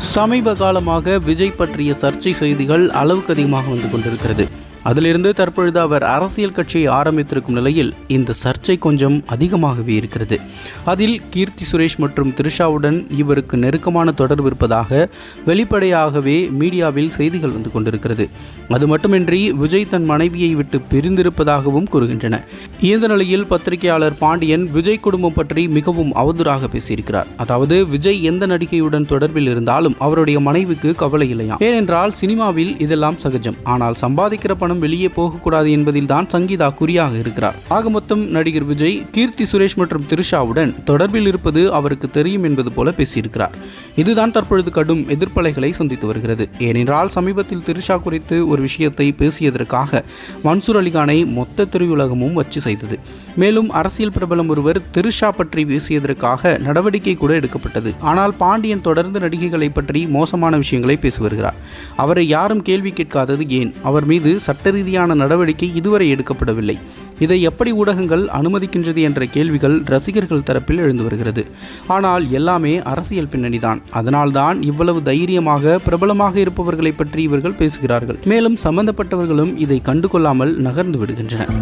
சமீப காலமாக விஜய் பற்றிய சர்ச்சை செய்திகள் அளவுக்கு அதிகமாக வந்து கொண்டிருக்கிறது. அதிலிருந்து தற்பொழுது அவர் அரசியல் கட்சியை ஆரம்பித்திருக்கும் நிலையில் இந்த சர்ச்சை கொஞ்சம் அதிகமாகவே இருக்கிறது. அதில் கீர்த்தி சுரேஷ் மற்றும் த்ரிஷாவுடன் இவருக்கு நெருக்கமான தொடர்பு இருப்பதாக வெளிப்படையாகவே மீடியாவில் செய்திகள் வந்து கொண்டிருக்கிறது. அது மட்டுமின்றி விஜய் தன் மனைவியை விட்டு பிரிந்திருப்பதாகவும் கூறுகின்றன. இந்த நிலையில் பத்திரிகையாளர் பாண்டியன் விஜய் குடும்பம் பற்றி மிகவும் அவதூறாக பேசியிருக்கிறார். அதாவது விஜய் எந்த நடிகையுடன் தொடர்பில் இருந்தாலும் அவருடைய மனைவிக்கு கவலை இல்லையா? ஏனென்றால் சினிமாவில் இதெல்லாம் சகஜம். ஆனால் சம்பாதிக்கிற பணம் வெளியே போகக்கூடாது என்பதில் தான் சங்கீதா குறியாக இருக்கிறார். ஆக மொத்தம் நடிகர் விஜய் கீர்த்தி சுரேஷ் மற்றும் திரிஷாவுடன் தொடர்பில் இருப்பது அவருக்கு தெரியும் என்பது போல பேசியிருக்கிறார். இதுதான் தற்பொழுது கடும் எதிர்ப்பலைகளை சந்தித்து வருகிறது. ஏனென்றால் சமீபத்தில் திரிஷா குறித்து ஒரு விஷயத்தை பேசியதற்காக மன்சூர் அலிகானை மொத்த திரையுலகமும் வச்சு செய்தது. மேலும் அரசியல் பிரபலம் ஒருவர் திரிஷா பற்றி பேசியதற்காக நடவடிக்கை கூட எடுக்கப்பட்டது. ஆனால் பாண்டியன் தொடர்ந்து நடிகைகளை பற்றி மோசமான விஷயங்களை பேசி வருகிறார். அவரை யாரும் கேள்வி கேட்காதது ஏன்? அவர் மீது சட்ட சட்ட ரீதியான நடவடிக்கை இதுவரை எடுக்கப்படவில்லை. இதை எப்படி ஊடகங்கள் அனுமதிக்கின்றது என்ற கேள்விகள் ரசிகர்கள் தரப்பில் எழுந்து வருகிறது. ஆனால் எல்லாமே அரசியல் பின்னணிதான். அதனால்தான் இவ்வளவு தைரியமாக பிரபலமாக இருப்பவர்களை பற்றி இவர்கள் பேசுகிறார்கள். மேலும் சம்பந்தப்பட்டவர்களும் இதை கண்டுகொள்ளாமல் நகர்ந்து விடுகின்றனர்.